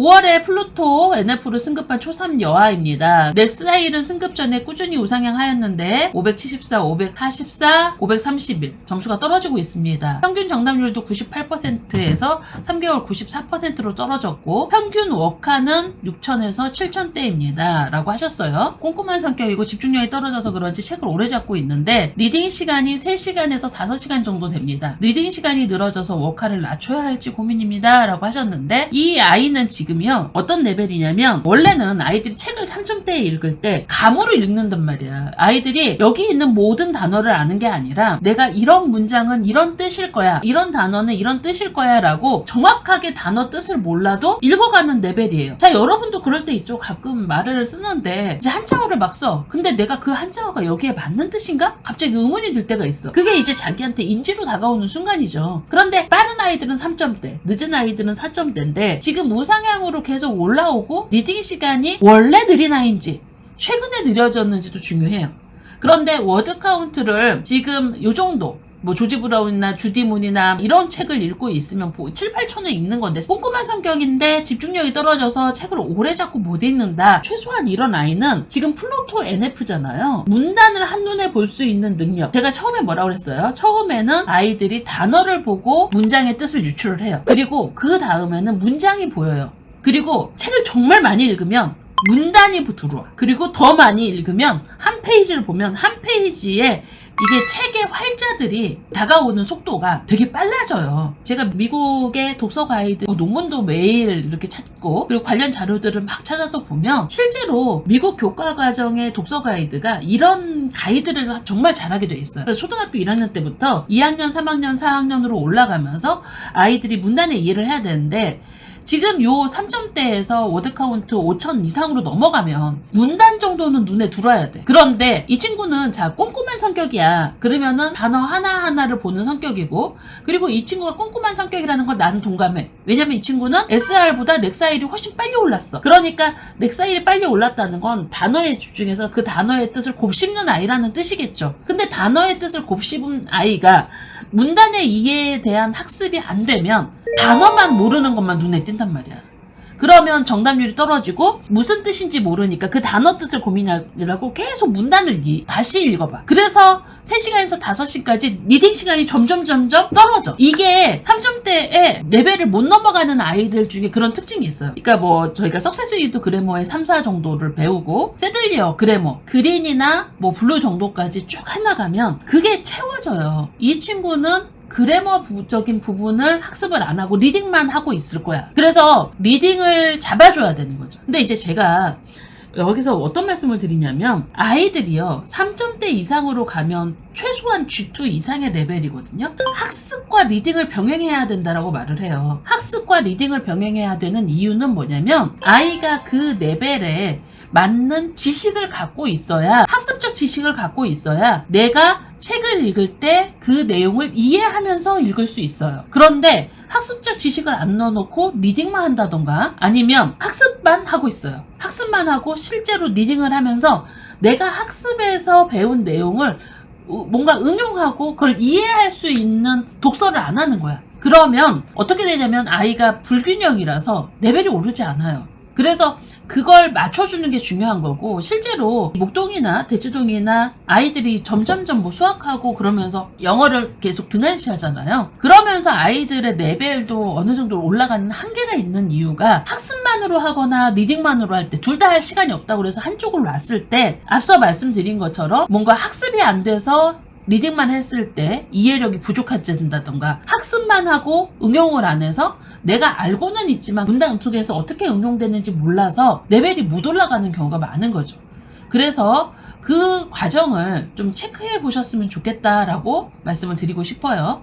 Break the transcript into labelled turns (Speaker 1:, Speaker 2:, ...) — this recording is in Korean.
Speaker 1: 5월에 플루토 NF를 승급한 초3 여아입니다. 넥스라일은 승급 전에 꾸준히 우상향 하였는데 574, 544, 531 점수가 떨어지고 있습니다. 평균 정답률도 98%에서 3개월 94%로 떨어졌고 평균 워카는 6천에서 7천대입니다. 라고 하셨어요. 꼼꼼한 성격이고 집중력이 떨어져서 그런지 책을 오래 잡고 있는데 리딩 시간이 3시간에서 5시간 정도 됩니다. 리딩 시간이 늘어져서 워카를 낮춰야 할지 고민입니다. 라고 하셨는데 이 아이는 지금 요 어떤 레벨이냐면 원래는 아이들이 책을 3점대에 읽을 때 감으로 읽는단 말이야. 아이들이 여기 있는 모든 단어를 아는 게 아니라 내가 이런 문장은 이런 뜻일 거야. 이런 단어는 이런 뜻일 거야 라고 정확하게 단어 뜻을 몰라도 읽어가는 레벨이에요. 자 여러분도 그럴 때 있죠. 가끔 말을 쓰는데 이제 한자어를 막 써. 근데 내가 그 한자어가 여기에 맞는 뜻인가? 갑자기 의문이 들 때가 있어. 그게 이제 자기한테 인지로 다가오는 순간이죠. 그런데 빠른 아이들은 3점대, 늦은 아이들은 4점대인데 지금 우상향 으로 계속 올라오고 리딩 시간이 원래 느린 아이인지 최근에 느려졌는지도 중요해요. 그런데 워드 카운트를 지금 요 정도 뭐 조지 브라운이나 주디 문이나 이런 책을 읽고 있으면 7, 8천은 읽는 건데 꼼꼼한 성격인데 집중력이 떨어져서 책을 오래 잡고 못 읽는다. 최소한 이런 아이는 지금 플로토 NF잖아요. 문단을 한눈에 볼 수 있는 능력. 제가 처음에 뭐라고 그랬어요? 처음에는 아이들이 단어를 보고 문장의 뜻을 유출을 해요. 그리고 그 다음에는 문장이 보여요. 그리고 책을 정말 많이 읽으면 문단이 들어와. 그리고 더 많이 읽으면 한 페이지를 보면 한 페이지에 이게 책의 활자들이 다가오는 속도가 되게 빨라져요. 제가 미국의 독서 가이드 뭐 논문도 매일 이렇게 찾고 그리고 관련 자료들을 막 찾아서 보면 실제로 미국 교과 과정의 독서 가이드가 이런 가이드를 정말 잘하게 돼 있어요. 그래서 초등학교 1학년 때부터 2학년, 3학년, 4학년으로 올라가면서 아이들이 문단의 이해를 해야 되는데 지금 요 3점대에서 워드 카운트 5천 이상으로 넘어가면 문단 정도는 눈에 들어야 돼. 그런데 이 친구는 자 꼼꼼한 성격이야. 그러면은 단어 하나하나를 보는 성격이고 그리고 이 친구가 꼼꼼한 성격이라는 걸 나는 동감해. 왜냐면 이 친구는 SR보다 렉사일이 훨씬 빨리 올랐어. 그러니까 렉사일이 빨리 올랐다는 건 단어에 집중해서 그 단어의 뜻을 곱씹는 아이라는 뜻이겠죠. 근데 단어의 뜻을 곱씹은 아이가 문단의 이해에 대한 학습이 안 되면 단어만 모르는 것만 눈에 띈단 말이야. 그러면 정답률이 떨어지고 무슨 뜻인지 모르니까 그 단어 뜻을 고민하려고 계속 문단을 이- 다시 읽어봐. 그래서 3시간에서 5시까지 리딩 시간이 점점 점점 떨어져. 이게 3점대에 레벨을 못 넘어가는 아이들 중에 그런 특징이 있어요. 그러니까 뭐 저희가 석세스 이드 그래머의 3, 4 정도를 배우고 세들리어 그래머, 그린이나 뭐 블루 정도까지 쭉 해나가면 그게 채워져요. 이 친구는 그래머적인 부분을 학습을 안 하고 리딩만 하고 있을 거야. 그래서 리딩을 잡아줘야 되는 거죠. 근데 이제 제가 여기서 어떤 말씀을 드리냐면 아이들이요 3점대 이상으로 가면 최소한 G2 이상의 레벨이거든요 학습과 리딩을 병행해야 된다라고 말을 해요 학습과 리딩을 병행해야 되는 이유는 뭐냐면 아이가 그 레벨에 맞는 지식을 갖고 있어야 학습적 지식을 갖고 있어야 내가 책을 읽을 때 그 내용을 이해하면서 읽을 수 있어요. 그런데 학습적 지식을 안 넣어놓고 리딩만 한다던가 아니면 학습만 하고 있어요. 학습만 하고 실제로 리딩을 하면서 내가 학습에서 배운 내용을 우- 뭔가 응용하고 그걸 이해할 수 있는 독서를 안 하는 거야. 그러면 어떻게 되냐면 아이가 불균형이라서 레벨이 오르지 않아요. 그래서 그걸 맞춰주는 게 중요한 거고 실제로 목동이나 대치동이나 아이들이 점점점 뭐 수학하고 그러면서 영어를 계속 등한시 하잖아요. 그러면서 아이들의 레벨도 어느 정도 올라가는 한계가 있는 이유가 학습만으로 하거나 리딩만으로 할 때 둘 다 할 시간이 없다고 그래서 한쪽으로 놨을 때 앞서 말씀드린 것처럼 뭔가 학습이 안 돼서 리딩만 했을 때 이해력이 부족해진다던가 학습만 하고 응용을 안 해서 내가 알고는 있지만 문장 속에서 어떻게 응용되는지 몰라서 레벨이 못 올라가는 경우가 많은 거죠. 그래서 그 과정을 좀 체크해 보셨으면 좋겠다라고 말씀을 드리고 싶어요.